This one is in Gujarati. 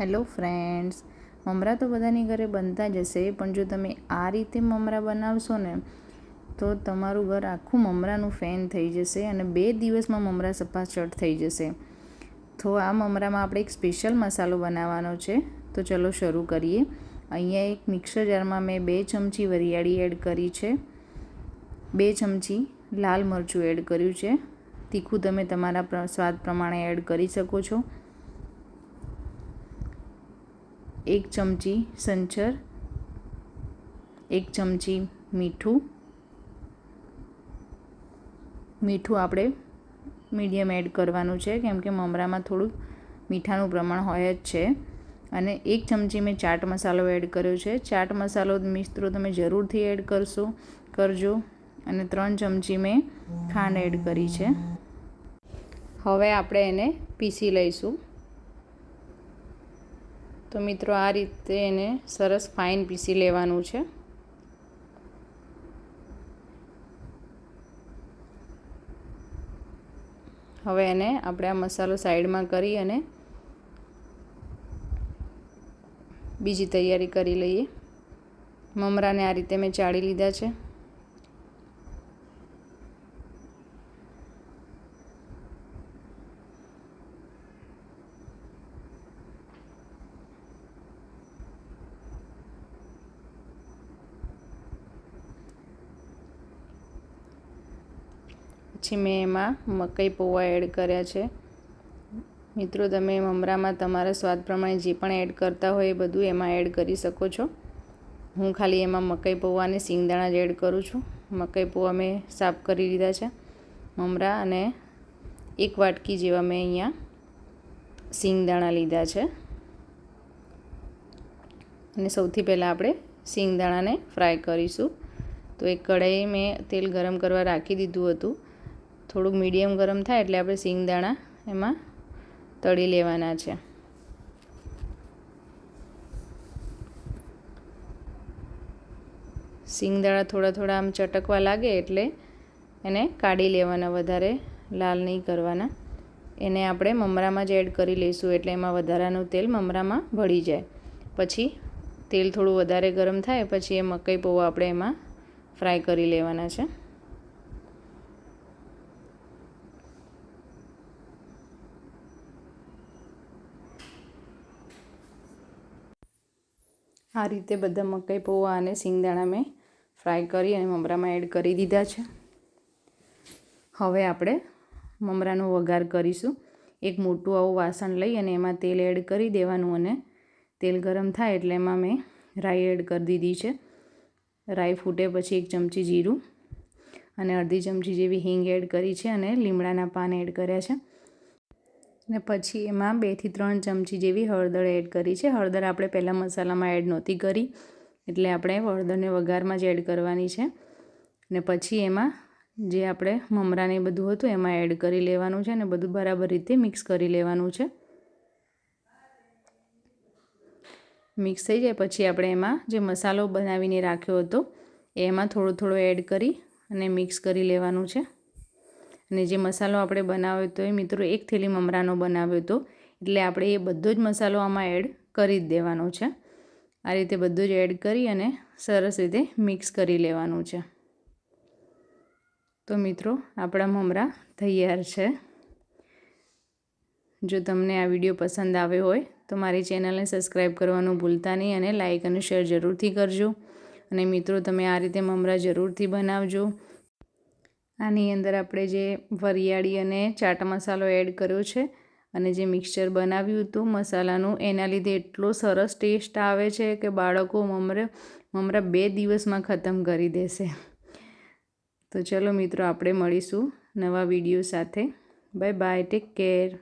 હેલો ફ્રેન્ડ્સ, મમરા તો બધાની ઘરે બનતા જ હશે પણ જો તમે આ રીતે મમરા બનાવશો ને, તો તમારું ઘર આખું મમરાનું ફેન થઈ જશે અને બે દિવસમાં મમરા સફાચટ થઈ જશે. તો આ મમરામાં આપણે એક સ્પેશિયલ મસાલો બનાવવાનો છે. તો ચલો શરૂ કરીએ. અહીંયા એક મિક્સર જારમાં મેં બે ચમચી વરિયાળી એડ કરી છે. બે ચમચી લાલ મરચું એડ કર્યું છે. તીખું તમે તમારા સ્વાદ પ્રમાણે એડ કરી શકો છો. એક ચમચી સંચર, એક ચમચી મીઠું. મીઠું આપણે મીડિયમ એડ કરવાનું છે, કેમ કે મમરામાં થોડું મીઠાનું પ્રમાણ હોય જ છે. અને એક ચમચી મેં ચાટ મસાલો એડ કર્યો છે. ચાટ મસાલો મિત્રો તમે જરૂરથી એડ કરશો, કરજો. અને ત્રણ ચમચી મેં ખાંડ એડ કરી છે. હવે આપણે એને પીસી લઈશું. તો મિત્રો આ રીતે એને સરસ ફાઇન પીસી લેવાનું છે. હવે એને આપણે આ મસાલો સાઈડમાં કરી અને બીજી તૈયારી કરી લઈએ. મમરાને આ રીતે મેં ચાળી લીધા છે. પછી મેં એમાં મકાઈ પૌવા એડ કર્યા છે. મિત્રો, તમે મમરામાં તમારા સ્વાદ પ્રમાણે જે પણ એડ કરતા હોય એ બધું એમાં એડ કરી શકો છો. હું ખાલી એમાં મકાઈ પૌવા અને સિંગદાણા જ એડ કરું છું. મકાઈ પૌવા મેં સાફ કરી લીધા છે. મમરા અને એક વાટકી જેવા મેં અહીંયા સિંગદાણા લીધા છે. અને સૌથી પહેલાં આપણે સિંગદાણાને ફ્રાય કરીશું. તો એક કઢાઈ મેં તેલ ગરમ કરવા રાખી દીધું હતું. થોડુંક મીડિયમ ગરમ થાય એટલે આપણે સિંગદાણા એમાં તળી લેવાના છે. સિંગદાણા થોડા થોડા આમ ચટકવા લાગે એટલે એને કાઢી લેવાના વધારે લાલ નહીં કરવાના. એને આપણે મમરામાં જ એડ કરી લઈશું એટલે એમાં વધારાનું તેલ મમરામાં ભળી જાય. પછી તેલ થોડું વધારે ગરમ થાય પછી એ મકાઈ પૌવા આપણે એમાં ફ્રાય કરી લેવાના છે. આ રીતે બધા મકાઈ, પૌવા અને સિંગદાણા મેં ફ્રાય કરી અને મમરામાં એડ કરી દીધા છે. હવે આપણે મમરાનો વઘાર કરીશું. એક મોટું આવું વાસણ લઈ અને એમાં તેલ એડ કરી દેવાનું અને તેલ ગરમ થાય એટલે એમાં મેં રાઈ એડ કરી દીધી છે. રાઈ ફૂટે પછી એક ચમચી જીરું અને અડધી ચમચી જેવી હિંગ એડ કરી છે અને લીમડાના પાન એડ કર્યા છે. ને પછી એમાં બેથી ત્રણ ચમચી જેવી હળદર એડ કરી છે. હળદર આપણે પહેલાં મસાલામાં એડ નહોતી કરી, એટલે આપણે હળદરને વઘારમાં જ એડ કરવાની છે. ને પછી એમાં જે આપણે મમરાને બધું હતું, એમાં એડ કરી લેવાનું છે અને બધું બરાબર રીતે મિક્સ કરી લેવાનું છે. મિક્સ થઈ જાય પછી આપણે એમાં જે મસાલો બનાવીને રાખ્યો હતો, એમાં થોડો થોડો એડ કરી અને મિક્સ કરી લેવાનું છે. અને જે મસાલો આપણે બનાવ્યો હતો એ મિત્રો એક થેલી મમરાનો બનાવ્યો હતો. એટલે આપણે એ બધો જ મસાલો આમાં એડ કરી જ દેવાનો છે. આ રીતે બધું જ એડ કરી અને સરસ રીતે મિક્સ કરી લેવાનું છે. તો મિત્રો આપણા મમરા તૈયાર છે. જો તમને આ વીડિયો પસંદ આવ્યો હોય તો મારી ચેનલને સબસ્ક્રાઈબ કરવાનું ભૂલતા નહીં અને લાઇક અને શેર જરૂરથી કરજો. અને મિત્રો તમે આ રીતે મમરા જરૂરથી બનાવજો. આની અંદર આપણે જે વરિયાળી અને ચાટ મસાલો એડ કર્યો છે અને જે મિક્સચર બનાવ્યું હતું મસાલાનું, એના લીધે એટલો સરસ ટેસ્ટ આવે છે કે બાળકો મમરા મમરા બે દિવસમાં ખતમ કરી દેશે. તો ચલો મિત્રો, આપણે મળીશું નવા વીડિયો સાથે. Bye bye take care